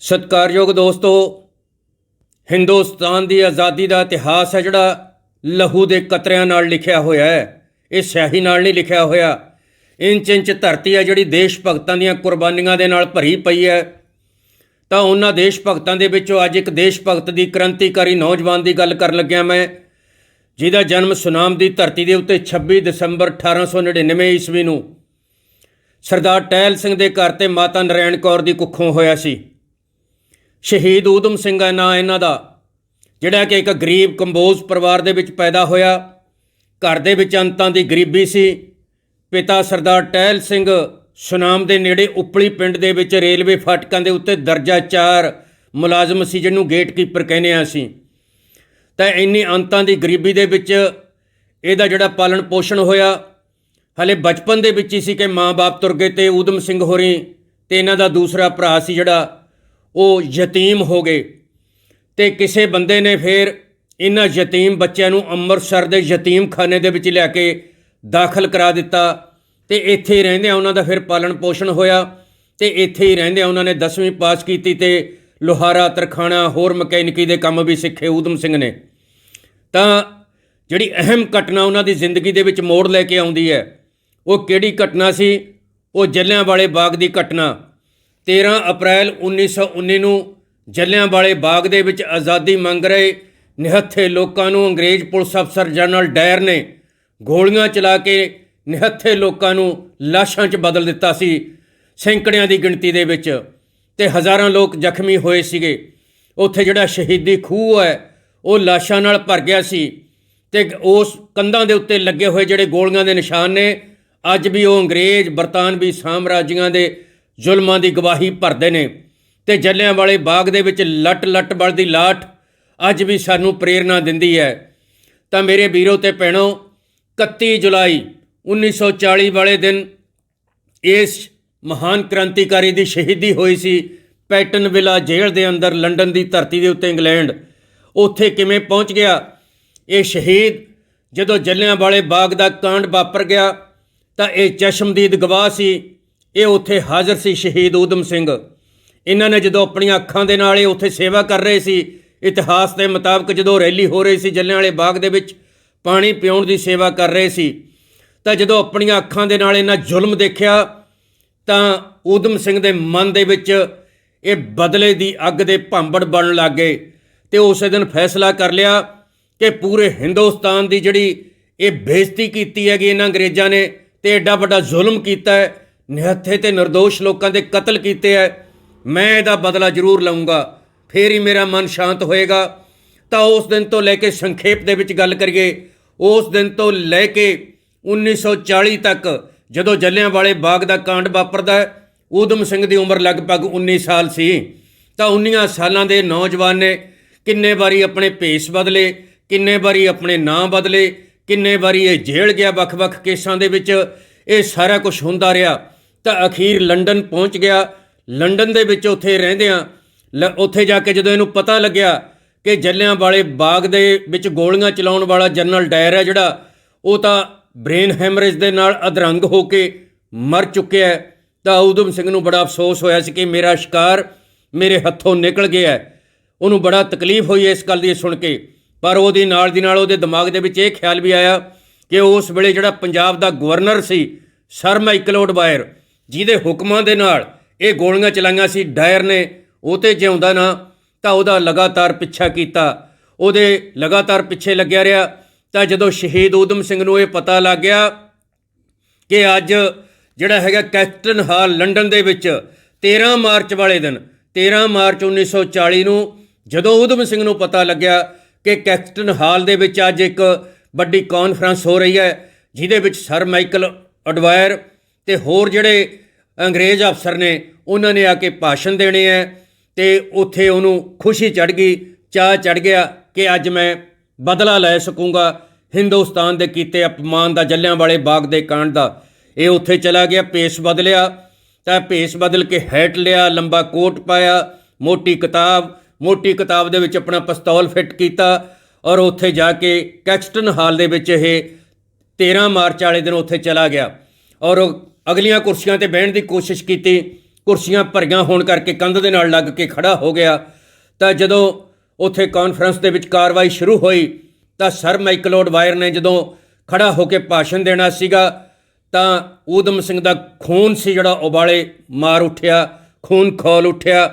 ਸਤਿਕਾਰਯੋਗ ਦੋਸਤੋ, ਹਿੰਦੁਸਤਾਨ ਦੀ ਆਜ਼ਾਦੀ ਦਾ ਇਤਿਹਾਸ ਹੈ ਜਿਹੜਾ ਲਹੂ ਦੇ ਕਤਰਿਆਂ ਨਾਲ ਲਿਖਿਆ ਹੋਇਆ ਹੈ। ਇਹ ਸਿਆਹੀ ਨਾਲ ਨਹੀਂ ਲਿਖਿਆ ਹੋਇਆ। ਇੰਚ ਇੰਚ ਧਰਤੀ ਹੈ ਜਿਹੜੀ ਦੇਸ਼ ਭਗਤਾਂ ਦੀਆਂ ਕੁਰਬਾਨੀਆਂ ਦੇ ਨਾਲ ਭਰੀ ਪਈ ਹੈ। ਤਾਂ ਉਹਨਾਂ ਦੇਸ਼ ਭਗਤਾਂ ਦੇ ਵਿੱਚੋਂ ਅੱਜ ਇੱਕ ਦੇਸ਼ ਭਗਤ ਦੀ ਕ੍ਰਾਂਤੀਕਾਰੀ ਨੌਜਵਾਨ ਦੀ ਗੱਲ ਕਰਨ ਲੱਗਿਆ ਮੈਂ, ਜਿਹਦਾ ਜਨਮ ਸੁਨਾਮ ਦੀ ਧਰਤੀ ਦੇ ਉੱਤੇ 26 ਦਸੰਬਰ 1899 ਈਸਵੀ ਨੂੰ ਸਰਦਾਰ ਟਹਿਲ ਸਿੰਘ ਦੇ ਘਰ ਤੇ ਮਾਤਾ ਨਰੈਣ ਕੌਰ ਦੀ ਕੁੱਖੋਂ ਹੋਇਆ ਸੀ। ਸ਼ਹੀਦ ਊਧਮ ਸਿੰਘ ਹੈ ਨਾਂ ਇਹਨਾਂ ਦਾ, ਜਿਹੜਾ ਕਿ ਇੱਕ ਗਰੀਬ ਕੰਬੋਜ ਪਰਿਵਾਰ ਦੇ ਵਿੱਚ ਪੈਦਾ ਹੋਇਆ। ਘਰ ਦੇ ਵਿੱਚ ਅੰਤਾਂ ਦੀ ਗਰੀਬੀ ਸੀ। ਪਿਤਾ ਸਰਦਾਰ ਟਹਿਲ ਸਿੰਘ ਸੁਨਾਮ ਦੇ ਨੇੜੇ ਉਪਲੀ ਪਿੰਡ ਦੇ ਵਿੱਚ ਰੇਲਵੇ ਫਾਟਕਾਂ ਦੇ ਉੱਤੇ ਦਰਜਾ 4 ਮੁਲਾਜ਼ਮ ਸੀ, ਜਿਹਨੂੰ ਗੇਟਕੀਪਰ ਕਹਿੰਦੇ ਆ ਅਸੀਂ। ਤਾਂ ਇੰਨੀ ਅੰਤਾਂ ਦੀ ਗਰੀਬੀ ਦੇ ਵਿੱਚ ਇਹਦਾ ਜਿਹੜਾ ਪਾਲਣ ਪੋਸ਼ਣ ਹੋਇਆ, ਹਲੇ ਬਚਪਨ ਦੇ ਵਿੱਚ ਹੀ ਸੀ ਕਿ ਮਾਂ-ਬਾਪ ਤੁਰ ਗਏ ਤੇ ਊਧਮ ਸਿੰਘ ਹੋਰੀ ਤੇ ਇਹਨਾਂ ਦਾ ਦੂਸਰਾ ਭਰਾ ਸੀ ਜਿਹੜਾ ਉਹ ਯਤੀਮ ਹੋ ਗਏ। ਤੇ ਕਿਸੇ ਬੰਦੇ ਨੇ ਫਿਰ ਇਹਨਾਂ ਯਤੀਮ ਬੱਚਿਆਂ ਨੂੰ ਅੰਮ੍ਰਿਤਸਰ ਦੇ ਯਤੀਮਖਾਨੇ ਦੇ ਵਿੱਚ ਲੈ ਕੇ ਦਾਖਲ ਕਰਾ ਦਿੱਤਾ। ਤੇ ਇੱਥੇ ਹੀ ਰਹਿੰਦਿਆਂ ਉਹਨਾਂ ਦਾ ਫਿਰ ਪਾਲਣ ਪੋਸ਼ਣ ਹੋਇਆ। ਤੇ ਇੱਥੇ ਹੀ ਰਹਿੰਦਿਆਂ ਉਹਨਾਂ ਨੇ 10ਵੀਂ ਪਾਸ ਕੀਤੀ ਤੇ ਲੋਹਾਰਾ, ਤਰਖਾਣਾ, ਹੋਰ ਮਕੈਨਿਕੀ ਦੇ ਕੰਮ ਵੀ ਸਿੱਖੇ ਊਧਮ ਸਿੰਘ ਨੇ। ਤਾਂ ਜਿਹੜੀ ਅਹਿਮ ਘਟਨਾ ਉਹਨਾਂ ਦੀ ਜ਼ਿੰਦਗੀ ਦੇ ਵਿੱਚ ਮੋੜ ਲੈ ਕੇ ਆਉਂਦੀ ਹੈ, ਉਹ ਕਿਹੜੀ ਘਟਨਾ ਸੀ? ਉਹ ਜਲਿਆਂਵਾਲੇ ਬਾਗ ਦੀ ਘਟਨਾ। 13 ਅਪ੍ਰੈਲ 1919 ਨੂੰ ਜਲਿਆਂਵਾਲੇ ਬਾਗ ਦੇ ਵਿੱਚ ਆਜ਼ਾਦੀ ਮੰਗ ਰਹੇ ਨਿਹੱਥੇ ਲੋਕਾਂ ਨੂੰ ਅੰਗਰੇਜ਼ ਪੁਲਿਸ ਅਫਸਰ ਜਨਰਲ ਡਾਇਰ ਨੇ ਗੋਲੀਆਂ ਚਲਾ ਕੇ ਨਿਹੱਥੇ ਲੋਕਾਂ ਨੂੰ ਲਾਸ਼ਾਂ 'ਚ ਬਦਲ ਦਿੱਤਾ ਸੀ ਸੈਂਕੜਿਆਂ ਦੀ ਗਿਣਤੀ ਦੇ ਵਿੱਚ ਤੇ ਹਜ਼ਾਰਾਂ ਲੋਕ ਜ਼ਖਮੀ ਹੋਏ ਸੀਗੇ। ਉੱਥੇ ਜਿਹੜਾ ਸ਼ਹੀਦੀ ਖੂਹ ਹੈ, ਉਹ ਲਾਸ਼ਾਂ ਨਾਲ ਭਰ ਗਿਆ ਸੀ ਤੇ ਉਸ ਕੰਧਾਂ ਦੇ ਉੱਤੇ ਲੱਗੇ ਹੋਏ ਜਿਹੜੇ ਗੋਲੀਆਂ ਦੇ ਨਿਸ਼ਾਨ ਨੇ, ਅੱਜ ਵੀ ਉਹ ਅੰਗਰੇਜ਼, ਬਰਤਾਨਵੀ ਸਾਮਰਾਜੀਆਂ ਦੇ ਜ਼ੁਲਮਾਂ ਦੀ ਗਵਾਹੀ ਭਰਦੇ ਨੇ ਤੇ ਜਲਿਆਂਵਾਲੇ ਬਾਗ ਦੇ ਵਿੱਚ ਲੱਟ ਲੱਟ ਬਲਦੀ ਲਾਠ ਅੱਜ ਵੀ ਸਾਨੂੰ ਪ੍ਰੇਰਣਾ ਦਿੰਦੀ ਹੈ। ਤਾਂ ਮੇਰੇ ਵੀਰੋ ਤੇ ਭੈਣੋ 31 ਜੁਲਾਈ 1940 ਵਾਲੇ ਦਿਨ ਇਸ ਮਹਾਨ ਕ੍ਰਾਂਤੀਕਾਰੀ ਦੀ ਸ਼ਹੀਦੀ ਹੋਈ ਸੀ ਪੈਟਨ ਵਿਲਾ ਜੇਲ੍ਹ ਦੇ ਅੰਦਰ ਲੰਡਨ ਦੀ ਧਰਤੀ ਦੇ ਉੱਤੇ ਇੰਗਲੈਂਡ। ਉੱਥੇ ਕਿਵੇਂ ਪਹੁੰਚ ਗਿਆ? ਇਹ ਸ਼ਹੀਦ ਜਦੋਂ ਜਲਿਆਂਵਾਲੇ ਬਾਗ ਦਾ ਕਾਂਡ ਵਾਪਰ ਗਿਆ ਤਾਂ ਇਹ ਚਸ਼ਮਦੀਦ ਗਵਾਹ ਸੀ। ਇਹ ਉੱਥੇ ਹਾਜ਼ਰ ਸੀ ਸ਼ਹੀਦ ਊਧਮ ਸਿੰਘ। ਇਹਨਾਂ ਨੇ ਜਦੋਂ ਆਪਣੀਆਂ ਅੱਖਾਂ ਦੇ ਨਾਲ ਇਹ ਉੱਥੇ ਸੇਵਾ ਕਰ ਰਹੇ ਸੀ, ਇਤਿਹਾਸ ਦੇ ਮੁਤਾਬਕ ਜਦੋਂ ਰੈਲੀ ਹੋ ਰਹੀ ਸੀ ਜਲਿਆਂਵਾਲੇ ਬਾਗ ਦੇ ਵਿੱਚ, ਪਾਣੀ ਪਿਉਣ ਦੀ ਸੇਵਾ ਕਰ ਰਹੇ ਸੀ। ਤਾਂ ਜਦੋਂ ਆਪਣੀਆਂ ਅੱਖਾਂ ਦੇ ਨਾਲ ਇਹਨਾਂ ਜ਼ੁਲਮ ਦੇਖਿਆ, ਤਾਂ ਊਧਮ ਸਿੰਘ ਦੇ ਮਨ ਦੇ ਵਿੱਚ ਇਹ ਬਦਲੇ ਦੀ ਅੱਗ ਦੇ ਭਾਂਬੜ ਬਣਨ ਲੱਗ ਗਏ ਤੇ ਉਸੇ ਦਿਨ ਫੈਸਲਾ ਕਰ ਲਿਆ ਕਿ ਪੂਰੇ ਹਿੰਦੁਸਤਾਨ ਦੀ ਜਿਹੜੀ ਇਹ ਬੇਇੱਜ਼ਤੀ ਕੀਤੀ ਹੈਗੀ ਇਹਨਾਂ ਅੰਗਰੇਜ਼ਾਂ ਨੇ ਤੇ ਐਡਾ ਵੱਡਾ ਜ਼ੁਲਮ ਕੀਤਾ ਹੈ ਨਿਹੱਥੇ ਤੇ નિર્ਦੋਸ਼ ਲੋਕਾਂ ਦੇ ਕਤਲ ਕੀਤੇ ਹੈ ਮੈਂ ਇਹਦਾ ਬਦਲਾ ਜ਼ਰੂਰ ਲਵਾਂਗਾ ਫੇਰ ਹੀ ਮੇਰਾ ਮਨ ਸ਼ਾਂਤ ਹੋਏਗਾ। ਤਾਂ ਉਸ ਦਿਨ ਤੋਂ ਲੈ ਕੇ ਸੰਖੇਪ ਦੇ ਵਿੱਚ ਗੱਲ ਕਰੀਏ, ਉਸ ਦਿਨ ਤੋਂ ਲੈ ਕੇ 1940 ਤੱਕ ਜਦੋਂ ਜਲਿਆਂਵਾਲੇ ਬਾਗ ਦਾ ਕਾਂਡ ਵਾਪਰਦਾ ਊਧਮ ਸਿੰਘ ਦੀ ਉਮਰ ਲਗਭਗ 19 ਸਾਲ ਸੀ। ਤਾਂ 19 ਸਾਲਾਂ ਦੇ ਨੌਜਵਾਨ ਨੇ ਕਿੰਨੇ ਵਾਰੀ ਆਪਣੇ ਭੇਸ ਬਦਲੇ, ਕਿੰਨੇ ਵਾਰੀ ਆਪਣੇ ਨਾਂ ਬਦਲੇ, ਕਿੰਨੇ ਵਾਰੀ ਇਹ ਜੇਲ੍ਹ ਗਿਆ ਵੱਖ-ਵੱਖ ਕੇਸਾਂ ਦੇ ਵਿੱਚ, ਇਹ ਸਾਰਾ ਕੁਝ ਹੁੰਦਾ ਰਿਹਾ। ਤਾਂ ਅਖੀਰ ਲੰਡਨ ਪਹੁੰਚ ਗਿਆ। ਲੰਡਨ ਦੇ ਵਿੱਚ ਉੱਥੇ ਰਹਿੰਦਿਆਂ ਲ- ਉੱਥੇ ਜਾ ਕੇ ਜਦੋਂ ਇਹਨੂੰ ਪਤਾ ਲੱਗਿਆ ਕਿ ਜਲਿਆਂਵਾਲੇ ਬਾਗ ਦੇ ਵਿੱਚ ਗੋਲੀਆਂ ਚਲਾਉਣ ਵਾਲਾ ਜਨਰਲ ਡਾਇਰ ਹੈ ਜਿਹੜਾ, ਉਹ ਤਾਂ ਬ੍ਰੇਨ ਹੈਮਰੇਜ ਦੇ ਨਾਲ ਅਧਰੰਗ ਹੋ ਕੇ ਮਰ ਚੁੱਕਿਆ ਤਾਂ ਊਧਮ ਸਿੰਘ ਨੂੰ ਬੜਾ ਅਫਸੋਸ ਹੋਇਆ ਸੀ ਕਿ ਮੇਰਾ ਸ਼ਿਕਾਰ ਮੇਰੇ ਹੱਥੋਂ ਨਿਕਲ ਗਿਆ ਉਹਨੂੰ ਬੜਾ ਤਕਲੀਫ ਹੋਈ ਇਸ ਗੱਲ ਦੀ ਸੁਣ ਕੇ। ਪਰ ਉਹਦੀ ਨਾਲ ਦੀ ਨਾਲ ਉਹਦੇ ਦਿਮਾਗ ਦੇ ਵਿੱਚ ਇਹ ਖਿਆਲ ਵੀ ਆਇਆ ਕਿ ਉਸ ਵੇਲੇ ਜਿਹੜਾ ਪੰਜਾਬ ਦਾ ਗਵਰਨਰ ਸੀ ਸਰ ਮਾਈਕਲ ਓਡਵਾਇਰ ਜਿਹਦੇ ਹੁਕਮਾਂ ਦੇ ਨਾਲ ਇਹ ਗੋਲੀਆਂ ਚਲਾਈਆਂ ਸੀ, ਡਾਇਰ ਨੇ, ਉਹ ਤੇ ਜਿਉਂਦਾ ਨਾ, ਤਾਂ ਉਹਦਾ ਲਗਾਤਾਰ ਪਿੱਛਾ ਕੀਤਾ। ਉਹਦੇ ਲਗਾਤਾਰ ਪਿੱਛੇ ਲੱਗਿਆ ਰਿਹਾ, ਤਾਂ ਜਦੋਂ ਸ਼ਹੀਦ ਊਧਮ ਸਿੰਘ ਨੂੰ ਇਹ ਪਤਾ ਲੱਗ ਗਿਆ ਕਿ ਅੱਜ ਜਿਹੜਾ ਹੈਗਾ ਕੈਪਟਨ ਹਾਲ ਲੰਡਨ ਦੇ ਵਿੱਚ 13 ਮਾਰਚ ਵਾਲੇ ਦਿਨ 13 ਮਾਰਚ 1940 ਨੂੰ ਜਦੋਂ ਊਧਮ ਸਿੰਘ ਨੂੰ ਪਤਾ ਲੱਗਿਆ ਕਿ ਕੈਪਟਨ ਹਾਲ ਦੇ ਵਿੱਚ ਅੱਜ ਇੱਕ ਵੱਡੀ ਕਾਨਫਰੰਸ ਹੋ ਰਹੀ ਹੈ, ਜਿਹਦੇ ਵਿੱਚ ਸਰ ਮਾਈਕਲ ਅਡਵਾਇਰ ਤੇ ਹੋਰ ਜਿਹੜੇ ਅੰਗਰੇਜ਼ ਅਫਸਰ ਨੇ, ਉਹਨਾਂ ਨੇ ਆ ਕੇ ਭਾਸ਼ਣ ਦੇਣੇ ਹੈ ਤੇ ਉੱਥੇ ਉਹਨੂੰ ਖੁਸ਼ੀ ਚੜ ਗਈ ਚਾਹ ਚੜ ਗਿਆ ਕਿ ਅੱਜ ਮੈਂ ਬਦਲਾ ਲੈ ਸਕੂੰਗਾ। ਹਿੰਦੁਸਤਾਨ ਦੇ ਕੀਤੇ ਅਪਮਾਨ ਦਾ ਜਲਿਆਂਵਾਲੇ ਬਾਗ ਦੇ ਕਾਂਡ ਦਾ, ਇਹ ਉੱਥੇ ਚਲਾ ਗਿਆ ਪੇਸ ਬਦਲਿਆ। ਤਾਂ ਪੇਸ ਬਦਲ ਕੇ ਹੈਟ ਲਿਆ, ਲੰਬਾ ਕੋਟ ਪਾਇਆ, ਮੋਟੀ ਕਿਤਾਬ ਮੋਟੀ ਕਿਤਾਬ ਦੇ ਵਿੱਚ ਆਪਣਾ ਪਿਸਤੌਲ ਫਿੱਟ ਕੀਤਾ ਔਰ ਉੱਥੇ ਜਾ ਕੇ ਕੈਕਸਟਨ ਹਾਲ ਦੇ ਵਿੱਚ ਇਹ 13 ਮਾਰਚ ਵਾਲੇ ਦਿਨ ਉੱਥੇ ਚਲਾ ਗਿਆ ਔਰ ਅਗਲੀਆਂ ਕੁਰਸੀਆਂ ਤੇ ਬਹਿਣ ਦੀ ਕੋਸ਼ਿਸ਼ ਕੀਤੀ। ਕੁਰਸੀਆਂ ਭਰੀਆਂ ਹੋਣ ਕਰਕੇ ਕੰਧ ਦੇ ਨਾਲ ਲੱਗ ਕੇ ਖੜਾ ਹੋ ਗਿਆ। ਤਾਂ ਜਦੋਂ ਉੱਥੇ ਕਾਨਫਰੰਸ ਦੇ ਵਿੱਚ ਕਾਰਵਾਈ ਸ਼ੁਰੂ ਹੋਈ, ਤਾਂ ਸਰ ਮਾਈਕਲੋਡ ਵਾਇਰ ਨੇ ਜਦੋਂ ਖੜਾ ਹੋ ਕੇ ਭਾਸ਼ਣ ਦੇਣਾ ਸੀਗਾ, ਤਾਂ ਊਧਮ ਸਿੰਘ ਦਾ ਖੂਨ ਸੀ ਜਿਹੜਾ ਉਬਾਲੇ ਮਾਰ ਉੱਠਿਆ, ਖੂਨ ਖੋਲ ਉੱਠਿਆ।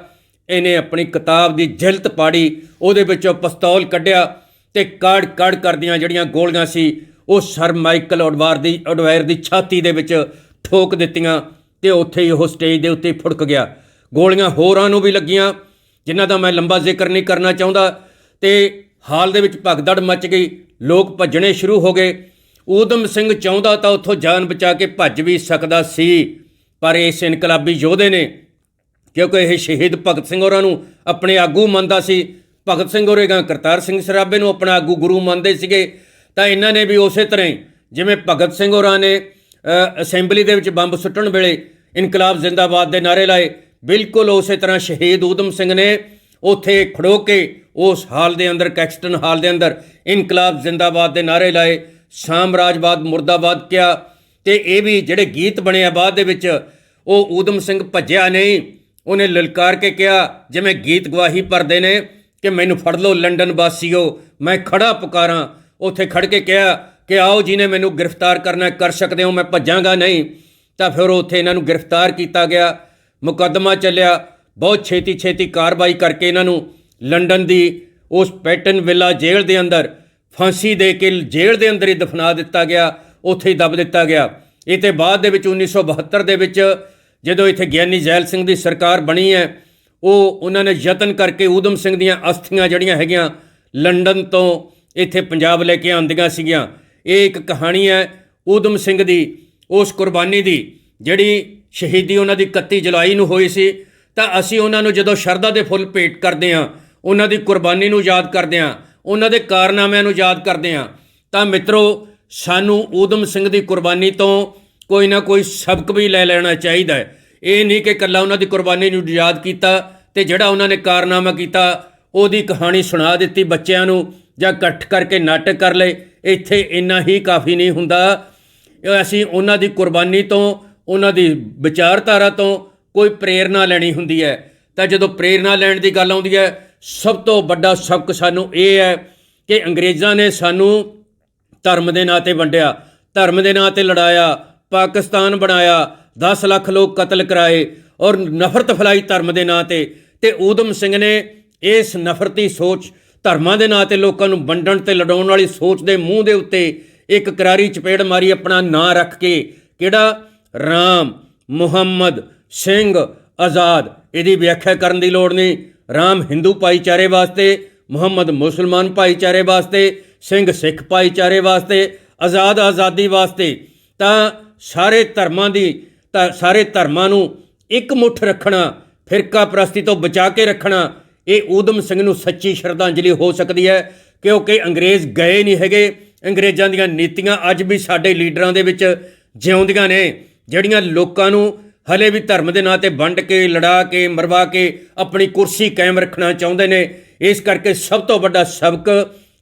ਇਹਨੇ ਆਪਣੀ ਕਿਤਾਬ ਦੀ ਜਿਲਤ ਪਾੜੀ, ਉਹਦੇ ਵਿੱਚੋਂ ਪਿਸਤੌਲ ਕੱਢਿਆ ਤੇ ਕਾੜ ਕਾੜ ਕਰਦੀਆਂ ਜਿਹੜੀਆਂ ਗੋਲੀਆਂ ਸੀ, ਉਹ ਸਰ ਮਾਈਕਲ ਅਡਵਾਰ ਦੀ ਅਡਵਾਇਰ ਦੀ ਛਾਤੀ ਦੇ ਵਿੱਚ ਠੋਕ ਦਿੱਤੀਆਂ ਤੇ ਉੱਥੇ ਹੀ ਉਹ ਸਟੇਜ ਦੇ ਉੱਤੇ ਫੁੜਕ ਗਿਆ। ਗੋਲੀਆਂ ਹੋਰਾਂ ਨੂੰ ਵੀ ਲੱਗੀਆਂ, ਜਿਨ੍ਹਾਂ ਦਾ ਮੈਂ ਲੰਬਾ ਜ਼ਿਕਰ ਨਹੀਂ ਕਰਨਾ ਚਾਹੁੰਦਾ। ਤੇ ਹਾਲ ਦੇ ਵਿੱਚ ਭਗਦੜ ਮਚ ਗਈ, ਲੋਕ ਭੱਜਣੇ ਸ਼ੁਰੂ ਹੋ ਗਏ। ਊਧਮ ਸਿੰਘ ਚਾਹੁੰਦਾ ਤਾਂ ਉੱਥੋਂ ਜਾਨ ਬਚਾ ਕੇ ਭੱਜ ਵੀ ਸਕਦਾ ਸੀ, ਪਰ ਇਸ ਇਨਕਲਾਬੀ ਯੋਧੇ ਨੇ, ਕਿਉਂਕਿ ਇਹ ਸ਼ਹੀਦ ਭਗਤ ਸਿੰਘ ਹੋਰਾਂ ਨੂੰ ਆਪਣੇ ਆਗੂ ਮੰਨਦਾ ਸੀ। ਭਗਤ ਸਿੰਘ ਹੋਰੇਗਾ ਕਰਤਾਰ ਸਿੰਘ ਸਰਾਭੇ ਨੂੰ ਆਪਣਾ ਆਗੂ ਗੁਰੂ ਮੰਨਦੇ ਸੀਗੇ, ਤਾਂ ਇਹਨਾਂ ਨੇ ਵੀ ਉਸੇ ਤਰ੍ਹਾਂ ਹੀ, ਜਿਵੇਂ ਭਗਤ ਸਿੰਘ ਹੋਰਾਂ ਨੇ ਅਸੈਂਬਲੀ ਦੇ ਵਿੱਚ ਬੰਬ ਸੁੱਟਣ ਵੇਲੇ ਇਨਕਲਾਬ ਜ਼ਿੰਦਾਬਾਦ ਦੇ ਨਾਰੇ ਲਾਏ। ਬਿਲਕੁਲ ਉਸੇ ਤਰ੍ਹਾਂ ਸ਼ਹੀਦ ਊਧਮ ਸਿੰਘ ਨੇ ਉੱਥੇ ਖੜੋ ਕੇ ਉਸ ਹਾਲ ਦੇ ਅੰਦਰ, ਕੈਕਸਟਨ ਹਾਲ ਦੇ ਅੰਦਰ ਇਨਕਲਾਬ ਜ਼ਿੰਦਾਬਾਦ ਦੇ ਨਾਰੇ ਲਾਏ। ਸਾਮਰਾਜਵਾਦ ਮੁਰਦਾਬਾਦ ਕਿਹਾ ਤੇ ਇਹ ਵੀ ਜਿਹੜੇ ਗੀਤ ਬਣੇ ਆ ਬਾਅਦ ਦੇ ਵਿੱਚ, ਉਹ ਊਧਮ ਸਿੰਘ ਭੱਜਿਆ ਨਹੀਂ। ਉਹਨੇ ਲਲਕਾਰ ਕੇ ਕਿਹਾ, ਜਿਵੇਂ ਗੀਤ ਗਵਾਹੀ ਭਰਦੇ ਨੇ ਕਿ ਮੈਨੂੰ ਫੜ ਲਓ ਲੰਡਨ ਵਾਸੀਓ, ਮੈਂ ਖੜਾ ਪੁਕਾਰਾਂ। ਉੱਥੇ ਖੜ ਕੇ ਕਿਹਾ ਕਿ ਆਓ ਜਿਹਨੇ ਮੈਨੂੰ ਗ੍ਰਿਫਤਾਰ ਕਰਨਾ ਕਰ ਸਕਦੇ ਹੋ, ਮੈਂ ਭੱਜਾਂਗਾ ਨਹੀਂ। ਤਾਂ ਫਿਰ ਉੱਥੇ ਇਹਨਾਂ ਨੂੰ ਗ੍ਰਿਫਤਾਰ ਕੀਤਾ ਗਿਆ, ਮੁਕੱਦਮਾ ਚੱਲਿਆ। ਬਹੁਤ ਛੇਤੀ ਛੇਤੀ ਕਾਰਵਾਈ ਕਰਕੇ ਇਹਨਾਂ ਨੂੰ ਲੰਡਨ ਦੀ ਉਸ ਪੈਟਨ ਵਿਲਾ ਜੇਲ੍ਹ ਦੇ ਅੰਦਰ, ਫਾਂਸੀ ਦੇ ਕੇ ਜੇਲ੍ਹ ਦੇ ਅੰਦਰ ਹੀ ਦਫਨਾ ਦਿੱਤਾ ਗਿਆ, ਉੱਥੇ ਹੀ ਦਬ ਦਿੱਤਾ ਗਿਆ। ਇਹ ਤੇ ਬਾਅਦ ਦੇ ਵਿੱਚ 1972 ਦੇ ਵਿੱਚ ਜਦੋਂ ਇੱਥੇ ਗਿਆਨੀ ਜ਼ੈਲ ਸਿੰਘ ਦੀ ਸਰਕਾਰ ਬਣੀ ਹੈ, ਉਹ ਉਹਨਾਂ ਨੇ ਯਤਨ ਕਰਕੇ ਊਧਮ ਸਿੰਘ ਦੀਆਂ ਅਸਥੀਆਂ ਜਿਹੜੀਆਂ ਹੈਗੀਆਂ, ਲੰਡਨ ਤੋਂ ਇੱਥੇ ਪੰਜਾਬ ਲੈ ਕੇ ਆਉਂਦੀਆਂ ਸੀਗੀਆਂ। ਇਹ ਇੱਕ ਕਹਾਣੀ ਹੈ ਊਧਮ ਸਿੰਘ ਦੀ, ਉਸ ਕੁਰਬਾਨੀ ਦੀ, ਜਿਹੜੀ ਸ਼ਹੀਦੀ ਉਹਨਾਂ ਦੀ 31 ਜੁਲਾਈ ਨੂੰ ਹੋਈ ਸੀ। ਤਾਂ ਅਸੀਂ ਉਹਨਾਂ ਨੂੰ ਜਦੋਂ ਸ਼ਰਧਾ ਦੇ ਫੁੱਲ ਭੇਟ ਕਰਦੇ ਹਾਂ, ਉਹਨਾਂ ਦੀ ਕੁਰਬਾਨੀ ਨੂੰ ਯਾਦ ਕਰਦੇ ਹਾਂ, ਉਹਨਾਂ ਦੇ ਕਾਰਨਾਮਿਆਂ ਨੂੰ ਯਾਦ ਕਰਦੇ ਹਾਂ, ਤਾਂ ਮਿੱਤਰੋ, ਸਾਨੂੰ ਊਧਮ ਸਿੰਘ ਦੀ ਕੁਰਬਾਨੀ ਤੋਂ ਕੋਈ ਨਾ ਕੋਈ ਸਬਕ ਵੀ ਲੈ ਲੈਣਾ ਚਾਹੀਦਾ ਹੈ। ਇਹ ਨਹੀਂ ਕਿ ਇਕੱਲਾ ਉਹਨਾਂ ਦੀ ਕੁਰਬਾਨੀ ਨੂੰ ਯਾਦ ਕੀਤਾ ਤੇ ਜਿਹੜਾ ਉਹਨਾਂ ਨੇ ਕਾਰਨਾਮਾ ਕੀਤਾ, ਉਹਦੀ ਕਹਾਣੀ ਸੁਣਾ ਦਿੱਤੀ ਬੱਚਿਆਂ ਨੂੰ ਜਾਂ ਇਕੱਠ ਕਰਕੇ ਨਾਟਕ ਕਰ ਲਏ। ਇੱਥੇ ਇੰਨਾ ਹੀ ਕਾਫੀ ਨਹੀਂ ਹੁੰਦਾ। ਅਸੀਂ ਉਹਨਾਂ ਦੀ ਕੁਰਬਾਨੀ ਤੋਂ, ਉਹਨਾਂ ਦੀ ਵਿਚਾਰਧਾਰਾ ਤੋਂ ਕੋਈ ਪ੍ਰੇਰਣਾ ਲੈਣੀ ਹੁੰਦੀ ਹੈ। ਤਾਂ ਜਦੋਂ ਪ੍ਰੇਰਣਾ ਲੈਣ ਦੀ ਗੱਲ ਆਉਂਦੀ ਹੈ, ਸਭ ਤੋਂ ਵੱਡਾ ਸਬਕ ਸਾਨੂੰ ਇਹ ਹੈ ਕਿ ਅੰਗਰੇਜ਼ਾਂ ਨੇ ਸਾਨੂੰ ਧਰਮ ਦੇ ਨਾਂ ਤੇ ਵੰਡਿਆ, ਧਰਮ ਦੇ ਨਾਂ ਤੇ ਲੜਾਇਆ, ਪਾਕਿਸਤਾਨ ਬਣਾਇਆ 10 ਲੱਖ ਲੋਕ ਕਤਲ ਕਰਾਏ ਔਰ ਨਫ਼ਰਤ ਫੈਲਾਈ ਧਰਮ ਦੇ ਨਾਂ ਤੇ। ਤੇ ਊਧਮ ਸਿੰਘ ਨੇ ਇਸ ਨਫ਼ਰਤੀ ਸੋਚ ਧਰਮਾਂ ਦੇ ਨਾਂ ਤੇ ਲੋਕਾਂ ਨੂੰ ਵੰਡਣ ਤੇ ਲੜਾਉਣ ਵਾਲੀ ਸੋਚ ਦੇ ਮੂੰਹ ਦੇ ਉੱਤੇ ਇੱਕ ਕਰਾਰੀ ਚਪੇੜ ਮਾਰੀ ਆਪਣਾ ਨਾਂ ਰੱਖ ਕੇ। ਕਿਹੜਾ? ਰਾਮ ਮੁਹੰਮਦ ਸਿੰਘ ਆਜ਼ਾਦ। ਇਹਦੀ ਵਿਆਖਿਆ ਕਰਨ ਦੀ ਲੋੜ ਨਹੀਂ। ਰਾਮ ਹਿੰਦੂ ਭਾਈਚਾਰੇ ਵਾਸਤੇ, ਮੁਹੰਮਦ ਮੁਸਲਮਾਨ ਭਾਈਚਾਰੇ ਵਾਸਤੇ, ਸਿੰਘ ਸਿੱਖ ਭਾਈਚਾਰੇ ਵਾਸਤੇ, ਆਜ਼ਾਦ ਆਜ਼ਾਦੀ ਵਾਸਤੇ। ਤਾਂ ਸਾਰੇ ਧਰਮਾਂ ਦੀ, ਤਾਂ ਸਾਰੇ ਧਰਮਾਂ ਨੂੰ ਇੱਕ ਮੁੱਠ ਰੱਖਣਾ, ਫਿਰਕਾ ਪ੍ਰਸਤੀ ਤੋਂ ਬਚਾ ਕੇ ਰੱਖਣਾ ਇਹ ਊਧਮ ਸਿੰਘ ਨੂੰ ਸੱਚੀ ਸ਼ਰਧਾਂਜਲੀ ਹੋ ਸਕਦੀ ਹੈ, ਕਿਉਂਕਿ ਅੰਗਰੇਜ਼ ਗਏ ਨਹੀਂ ਹੈਗੇ। ਅੰਗਰੇਜ਼ਾਂ ਦੀਆਂ ਨੀਤੀਆਂ ਅੱਜ ਵੀ ਸਾਡੇ ਲੀਡਰਾਂ ਦੇ ਵਿੱਚ ਜਿਉਂਦੀਆਂ ਨੇ, ਜਿਹੜੀਆਂ ਲੋਕਾਂ ਨੂੰ ਹਲੇ ਵੀ ਧਰਮ ਦੇ ਨਾਂ ਤੇ ਵੰਡ ਕੇ, ਲੜਾ ਕੇ, ਮਰਵਾ ਕੇ ਆਪਣੀ ਕੁਰਸੀ ਕਾਇਮ ਰੱਖਣਾ ਚਾਹੁੰਦੇ ਨੇ। ਇਸ ਕਰਕੇ ਸਭ ਤੋਂ ਵੱਡਾ ਸਬਕ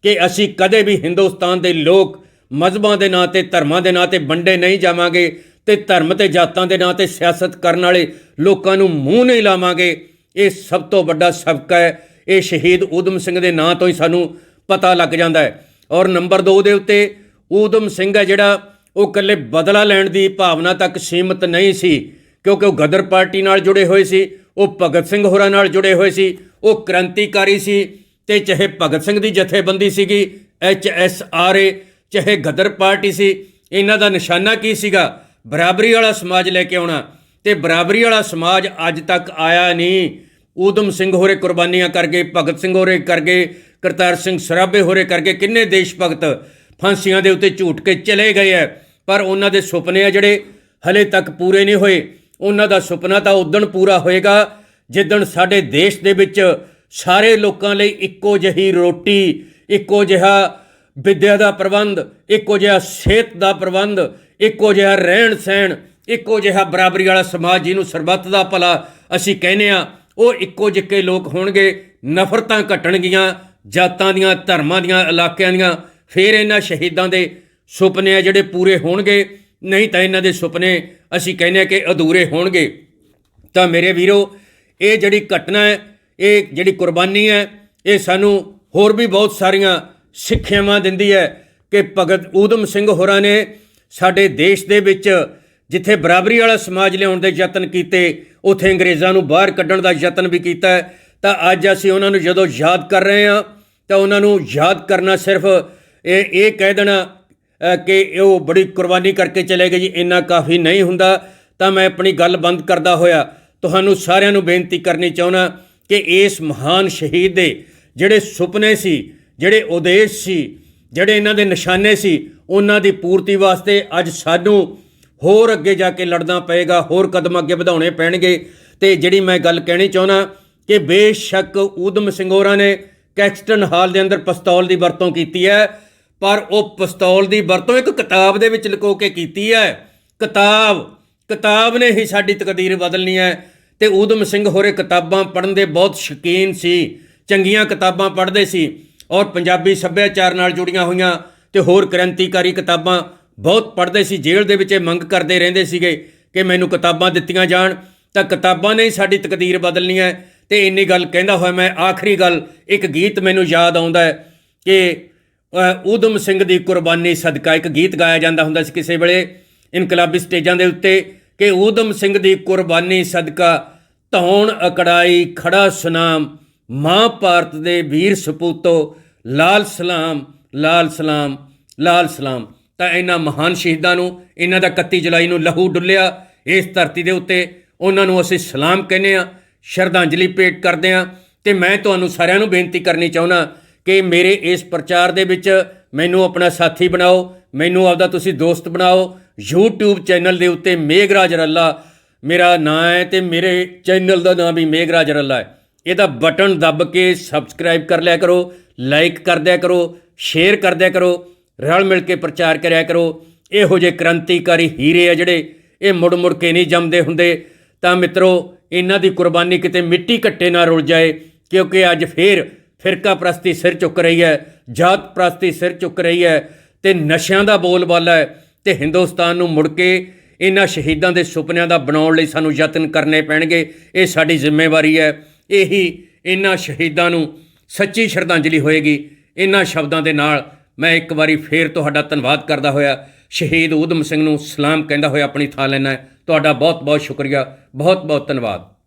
ਕਿ ਅਸੀਂ ਕਦੇ ਵੀ ਹਿੰਦੁਸਤਾਨ ਦੇ ਲੋਕ ਮਜ਼ਹਬਾਂ ਦੇ ਨਾਂ ਤੇ, ਧਰਮਾਂ ਦੇ ਨਾਂ ਤੇ ਵੰਡੇ ਨਹੀਂ ਜਾਵਾਂਗੇ ਤੇ ਧਰਮ ਤੇ ਜਾਤਾਂ ਦੇ ਨਾਂ ਤੇ ਸਿਆਸਤ ਕਰਨ ਵਾਲੇ ਲੋਕਾਂ ਨੂੰ ਮੂੰਹ ਨਹੀਂ ਲਾਵਾਂਗੇ। ਇਹ ਸਭ ਤੋਂ ਵੱਡਾ ਸਬਕ ਹੈ। ਇਹ ਸ਼ਹੀਦ ਊਧਮ ਸਿੰਘ ਦੇ ਨਾਂ ਤੋਂ ਹੀ ਸਾਨੂੰ ਪਤਾ ਲੱਗ ਜਾਂਦਾ ਹੈ। ਔਰ ਨੰਬਰ 2 ਦੇ ਉੱਤੇ ਊਧਮ ਸਿੰਘ ਹੈ ਜਿਹੜਾ ਉਹ ਇਕੱਲੇ ਬਦਲਾ ਲੈਣ ਦੀ ਭਾਵਨਾ ਤੱਕ ਸੀਮਤ ਨਹੀਂ ਸੀ, ਕਿਉਂਕਿ ਉਹ ਗਦਰ ਪਾਰਟੀ ਨਾਲ ਜੁੜੇ ਹੋਏ ਸੀ, ਉਹ ਭਗਤ ਸਿੰਘ ਹੋਰਾਂ ਨਾਲ ਜੁੜੇ ਹੋਏ ਸੀ, ਉਹ ਕ੍ਰਾਂਤੀਕਾਰੀ ਸੀ ਤੇ ਚਾਹੇ ਭਗਤ ਸਿੰਘ ਦੀ ਜਥੇਬੰਦੀ ਸੀਗੀ, ਐਚ ਐਸ ਆਰ ਏ, ਚਾਹੇ ਗਦਰ ਪਾਰਟੀ ਸੀ, ਇਹਨਾਂ ਦਾ ਨਿਸ਼ਾਨਾ ਕੀ ਸੀਗਾ? ਬਰਾਬਰੀ ਵਾਲਾ ਸਮਾਜ ਲੈ ਕੇ ਆਉਣਾ। ਤੇ ਬਰਾਬਰੀ ਵਾਲਾ ਸਮਾਜ ਅੱਜ ਤੱਕ ਆਇਆ ਨਹੀਂ। ਊਧਮ ਸਿੰਘ ਹੋਰੇ ਕੁਰਬਾਨੀਆਂ ਕਰ ਗਏ ਭਗਤ ਸਿੰਘ ਹੋਰੇ ਕਰ ਗਏ ਕਰਤਾਰ ਸਿੰਘ ਸਰਾਭੇ ਹੋਰੇ ਕਰਕੇ ਕਿੰਨੇ ਦੇਸ਼ ਭਗਤ ਫਾਂਸੀਆਂ ਦੇ ਉੱਤੇ ਝੂਟ ਕੇ ਚਲੇ ਗਏ ਐ। ਪਰ ਉਹਨਾਂ ਦੇ ਸੁਪਨੇ ਆ ਜਿਹੜੇ ਹਲੇ ਤੱਕ ਪੂਰੇ ਨਹੀਂ ਹੋਏ। ਉਹਨਾਂ ਦਾ ਸੁਪਨਾ ਤਾਂ ਉਦਣ ਪੂਰਾ ਹੋਏਗਾ ਜਿੱਦਣ ਸਾਡੇ ਦੇਸ਼ ਦੇ ਵਿੱਚ ਸਾਰੇ ਲੋਕਾਂ ਲਈ ਇੱਕੋ ਜਿਹੀ ਰੋਟੀ, ਇੱਕੋ ਜਿਹਾ ਵਿੱਦਿਆ ਦਾ ਪ੍ਰਬੰਧ, ਇੱਕੋ ਜਿਹਾ ਸਿਹਤ ਦਾ ਪ੍ਰਬੰਧ, ਇੱਕੋ ਜਿਹਾ ਰਹਿਣ ਸਹਿਣ ਇੱਕੋ ਜਿਹਾ ਬਰਾਬਰੀ ਵਾਲਾ ਸਮਾਜ ਜਿਹਨੂੰ ਸਰਬੱਤ ਦਾ ਭਲਾ ਅਸੀਂ ਕਹਿੰਦੇ ਆ ਉਹ ਇੱਕੋ ਜਿੱਕੇ ਲੋਕ ਹੋਣਗੇ, ਨਫ਼ਰਤਾਂ ਘਟਣਗੀਆਂ, ਜਾਤਾਂ ਦੀਆਂ, ਧਰਮਾਂ ਦੀਆਂ, ਇਲਾਕਿਆਂ ਦੀਆਂ, ਫਿਰ ਇਹਨਾਂ ਸ਼ਹੀਦਾਂ ਦੇ ਸੁਪਨੇ ਆ ਜਿਹੜੇ ਪੂਰੇ ਹੋਣਗੇ, ਨਹੀਂ ਤਾਂ ਇਹਨਾਂ ਦੇ ਸੁਪਨੇ ਅਸੀਂ ਕਹਿੰਦੇ ਆ ਕਿ ਅਧੂਰੇ ਹੋਣਗੇ। ਤਾਂ ਮੇਰੇ ਵੀਰੋ, ਇਹ ਜਿਹੜੀ ਘਟਨਾ ਹੈ, ਇਹ ਜਿਹੜੀ ਕੁਰਬਾਨੀ ਹੈ, ਇਹ ਸਾਨੂੰ ਹੋਰ ਵੀ ਬਹੁਤ ਸਾਰੀਆਂ ਸਿੱਖਿਆਵਾਂ ਦਿੰਦੀ ਹੈ ਕਿ ਭਗਤ ਊਧਮ ਸਿੰਘ ਹੋਰਾਂ ਨੇ ਸਾਡੇ ਦੇਸ਼ ਦੇ ਵਿੱਚ ਜਿੱਥੇ ਬਰਾਬਰੀ ਵਾਲਾ ਸਮਾਜ ਲਿਆਉਣ ਦੇ ਯਤਨ ਕੀਤੇ, ਉਥੇ ਅੰਗਰੇਜ਼ਾਂ ਨੂੰ ਬਾਹਰ ਕੱਢਣ ਦਾ ਯਤਨ ਵੀ ਕੀਤਾ ਤਾਂ ਅੱਜ ਅਸੀਂ ਉਹਨਾਂ ਨੂੰ ਜਦੋਂ ਯਾਦ ਕਰ ਰਹੇ ਹਾਂ, ਤਾਂ ਉਹਨਾਂ ਨੂੰ ਯਾਦ ਕਰਨਾ ਸਿਰਫ ਇਹ ਇਹ ਕਹਿ ਦੇਣਾ ਕਿ ਉਹ ਬੜੀ ਕੁਰਬਾਨੀ ਕਰਕੇ ਚਲੇ ਗਏ ਜੀ, ਇੰਨਾ ਕਾਫੀ ਨਹੀਂ ਹੁੰਦਾ। ਤਾਂ ਮੈਂ ਆਪਣੀ ਗੱਲ ਬੰਦ ਕਰਦਾ ਹੋਇਆ, ਤੁਹਾਨੂੰ ਸਾਰਿਆਂ ਨੂੰ ਬੇਨਤੀ ਕਰਨੀ ਚਾਹੁੰਦਾ ਕਿ ਇਸ ਮਹਾਨ ਸ਼ਹੀਦ ਦੇ ਜਿਹੜੇ ਸੁਪਨੇ ਸੀ, ਜਿਹੜੇ ਉਦੇਸ਼ ਸੀ, ਜਿਹੜੇ ਇਹਨਾਂ ਦੇ ਨਿਸ਼ਾਨੇ ਸੀ, ਉਹਨਾਂ ਦੀ ਪੂਰਤੀ ਵਾਸਤੇ ਅੱਜ ਸਾਨੂੰ ਹੋਰ ਅੱਗੇ ਜਾ ਕੇ ਲੜਨਾ ਪਏਗਾ, ਹੋਰ ਕਦਮ ਅੱਗੇ ਵਧਾਉਣੇ ਪੈਣਗੇ। ਤੇ ਜਿਹੜੀ ਮੈਂ ਗੱਲ ਕਹਿਣੀ ਚਾਹੁੰਦਾ ਕਿ ਬੇਸ਼ੱਕ ਊਧਮ ਸਿੰਘ ਹੋਰਾਂ ਨੇ ਕੈਕਸਟਨ ਹਾਲ ਦੇ ਅੰਦਰ ਪਿਸਤੌਲ ਦੀ ਵਰਤੋਂ ਕੀਤੀ ਹੈ, ਪਰ ਉਹ ਪਿਸਤੌਲ ਦੀ ਵਰਤੋਂ ਇੱਕ ਕਿਤਾਬ ਦੇ ਵਿੱਚ ਲੁਕੋ ਕੇ ਕੀਤੀ ਹੈ। ਕਿਤਾਬ ਕਿਤਾਬ ਨੇ ਹੀ ਸਾਡੀ ਤਕਦੀਰ ਬਦਲਣੀ ਹੈ। ਤੇ ਊਧਮ ਸਿੰਘ ਹੋਰੇ ਕਿਤਾਬਾਂ ਪੜ੍ਹਨ ਦੇ ਬਹੁਤ ਸ਼ੌਕੀਨ ਸੀ, ਚੰਗੀਆਂ ਕਿਤਾਬਾਂ ਪੜ੍ਹਦੇ ਸੀ ਔਰ ਪੰਜਾਬੀ ਸੱਭਿਆਚਾਰ ਨਾਲ ਜੁੜੀਆਂ ਹੋਈਆਂ ਤੇ ਹੋਰ ਕ੍ਰਾਂਤੀਕਾਰੀ ਕਿਤਾਬਾਂ ਬਹੁਤ ਪੜ੍ਹਦੇ ਸੀ ਜੇਲ੍ਹ ਦੇ ਵਿੱਚ ਇਹ ਮੰਗ ਕਰਦੇ ਰਹਿੰਦੇ ਸੀਗੇ ਕਿ ਮੈਨੂੰ ਕਿਤਾਬਾਂ ਦਿੱਤੀਆਂ ਜਾਣ। ਤਾਂ ਕਿਤਾਬਾਂ ਨੇ ਸਾਡੀ ਤਕਦੀਰ ਬਦਲਣੀ ਹੈ। ਤੇ ਇੰਨੀ ਗੱਲ ਕਹਿੰਦਾ ਹੋਇਆ ਮੈਂ ਆਖਰੀ ਗੱਲ ਇੱਕ ਗੀਤ ਮੈਨੂੰ ਯਾਦ ਆਉਂਦਾ ਹੈ ਕਿ ਅ, ਊਧਮ ਸਿੰਘ ਦੀ ਕੁਰਬਾਨੀ ਸਦਕਾ ਇੱਕ ਗੀਤ ਗਾਇਆ ਜਾਂਦਾ ਹੁੰਦਾ ਸੀ ਕਿਸੇ ਵੇਲੇ ਇਨਕਲਾਬੀ ਸਟੇਜਾਂ ਦੇ ਉੱਤੇ ਕਿ ਊਧਮ ਸਿੰਘ ਦੀ ਕੁਰਬਾਨੀ ਸਦਕਾ ਧੌਣ ਅਕੜਾਈ ਖੜਾ ਸੁਨਾਮ ਮਾਂ ਭਾਰਤ ਦੇ ਵੀਰ ਸਪੂਤੋ ਲਾਲ ਸਲਾਮ ਲਾਲ ਸਲਾਮ ਲਾਲ ਸਲਾਮ। ਤਾਂ ਇਹਨਾਂ ਮਹਾਨ ਸ਼ਹੀਦਾਂ ਨੂੰ, ਇਹਨਾਂ ਦਾ 31 ਜੁਲਾਈ ਨੂੰ ਲਹੂ ਡੁੱਲਿਆ। ਇਸ ਧਰਤੀ ਦੇ ਉੱਤੇ ਉਹਨਾਂ ਨੂੰ ਅਸੀਂ ਸਲਾਮ ਕਹਿੰਦੇ ਆ ਸ਼ਰਧਾਂਜਲੀ ਭੇਟ ਕਰਦੇ ਆ ਤੇ ਮੈਂ ਤੁਹਾਨੂੰ ਸਾਰਿਆਂ ਨੂੰ ਬੇਨਤੀ ਕਰਨੀ ਚਾਹੁੰਦਾ ਕਿ ਮੇਰੇ ਇਸ ਪ੍ਰਚਾਰ ਦੇ ਵਿੱਚ ਮੈਨੂੰ ਆਪਣਾ ਸਾਥੀ ਬਣਾਓ, ਮੈਨੂੰ ਆਪਦਾ ਤੁਸੀਂ ਦੋਸਤ ਬਣਾਓ। YouTube ਚੈਨਲ ਦੇ ਉੱਤੇ ਮੇਘਰਾਜ ਰੱਲਾ, ਮੇਰਾ ਨਾਮ ਹੈ ਤੇ ਮੇਰੇ ਚੈਨਲ ਦਾ ਨਾਮ ਵੀ ਮੇਘਰਾਜ ਰੱਲਾ ਹੈ। ਇਹਦਾ ਬਟਨ ਦੱਬ ਕੇ ਸਬਸਕ੍ਰਾਈਬ ਕਰ ਲਿਆ ਕਰੋ ਲਾਈਕ ਕਰ ਦਿਆ ਕਰੋ ਸ਼ੇਅਰ ਕਰ ਦਿਆ ਕਰੋ। ਰਲ ਮਿਲ ਕੇ ਪ੍ਰਚਾਰ ਕਰਿਆ ਕਰੋ। ਇਹੋ ਜਿਹੇ ਕ੍ਰਾਂਤੀਕਾਰੀ ਹੀਰੇ ਆ ਜਿਹੜੇ ਇਹ ਮੁੜ ਮੁੜ ਕੇ ਨਹੀਂ ਜੰਮਦੇ ਹੁੰਦੇ। ਤਾਂ ਮਿੱਤਰੋ, ਇਹਨਾਂ ਦੀ ਕੁਰਬਾਨੀ ਕਿਤੇ ਮਿੱਟੀ ਘੱਟੇ ਨਾ ਰੁਲ ਜਾਏ, ਕਿਉਂਕਿ ਅੱਜ ਫੇਰ ਫਿਰਕਾ ਪ੍ਰਸਤੀ ਸਿਰ ਚੁੱਕ ਰਹੀ ਹੈ, ਜਾਤ ਪ੍ਰਸਤੀ ਸਿਰ ਚੁੱਕ ਰਹੀ ਹੈ ਤੇ ਨਸ਼ਿਆਂ ਦਾ ਬੋਲਬਾਲਾ ਹੈ ਤੇ ਹਿੰਦੁਸਤਾਨ ਨੂੰ ਮੁੜ ਕੇ ਇਹਨਾਂ ਸ਼ਹੀਦਾਂ ਦੇ ਸੁਪਨਿਆਂ ਦਾ ਬਣਾਉਣ ਲਈ ਸਾਨੂੰ ਯਤਨ ਕਰਨੇ ਪੈਣਗੇ। ਇਹ ਸਾਡੀ ਜ਼ਿੰਮੇਵਾਰੀ ਹੈ। ਇਹੀ ਇਹਨਾਂ ਸ਼ਹੀਦਾਂ ਨੂੰ ਸੱਚੀ ਸ਼ਰਧਾਂਜਲੀ ਹੋਏਗੀ। ਇਹਨਾਂ ਸ਼ਬਦਾਂ ਦੇ ਨਾਲ ਮੈਂ ਇੱਕ ਵਾਰੀ ਫੇਰ ਤੁਹਾਡਾ ਧੰਨਵਾਦ ਕਰਦਾ ਹੋਇਆ। ਸ਼ਹੀਦ ਊਧਮ ਸਿੰਘ ਨੂੰ ਸਲਾਮ ਕਹਿੰਦਾ ਹੋਇਆ ਆਪਣੀ ਥਾਂ ਲੈਣਾ ਤੁਹਾਡਾ ਬਹੁਤ ਬਹੁਤ ਸ਼ੁਕਰੀਆ। ਬਹੁਤ ਬਹੁਤ ਧੰਨਵਾਦ।